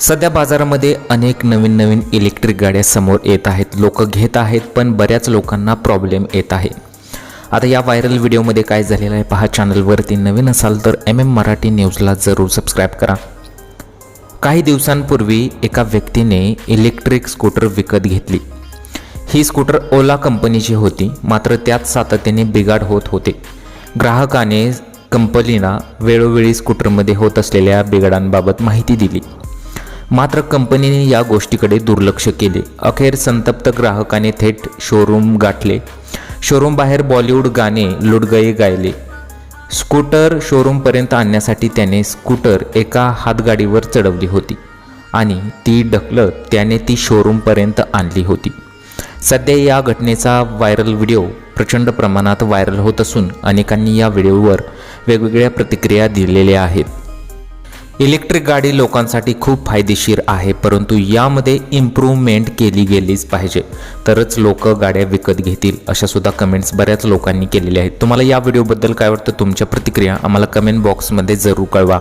सध्या बाजारामध्ये अनेक नवीन नवीन इलेक्ट्रिक गाड्या समोर येत आहेत. लोक घेत आहेत पण बऱ्याच लोकांना प्रॉब्लेम येत आहे. आता या व्हायरल व्हिडिओमध्ये काय झालेलं आहे पहा चॅनलवरती नवीन असाल तर एम एम मराठी न्यूजला जरूर सबस्क्राईब करा. काही दिवसांपूर्वी एका व्यक्तीने इलेक्ट्रिक स्कूटर विकत घेतली. ही स्कूटर ओला कंपनीची होती मात्र त्यात सातत्याने बिघाड होत होते. ग्राहकाने कंपनीला वेळोवेळी स्कूटरमध्ये होत असलेल्या बिघाडांबाबत माहिती दिली. मात्र कंपनीने या गोष्टीकडे दुर्लक्ष केले. अखेर संतप्त ग्राहकाने थेट शोरूम गाठले. शोरूम बाहेर बॉलिवूड गाणे लुडगये गायले. स्कूटर शोरूमपर्यंत आणण्यासाठी त्याने स्कूटर एका हातगाडीवर चढवली होती आणि ती ढकलत त्याने ती शोरूमपर्यंत आणली होती. सध्या या घटनेचा व्हायरल व्हिडिओ प्रचंड प्रमाणात व्हायरल होत असून अनेकांनी या व्हिडिओवर वेगवेगळ्या प्रतिक्रिया दिलेल्या आहेत. इलेक्ट्रिक गाडी लोकांसाठी खूप फायदेशीर आहे परंतु यामध्ये इम्प्रूव्हमेंट केली गेलीच पाहिजे. तरच लोक गाड्या विकत घेतील अशा सुद्धा कमेंट्स बऱ्याच लोकांनी केलेल्या आहेत. तुम्हाला या व्हिडिओबद्दल काय वाटतं? तुमच्या प्रतिक्रिया आम्हाला कमेंट बॉक्समध्ये जरूर कळवा.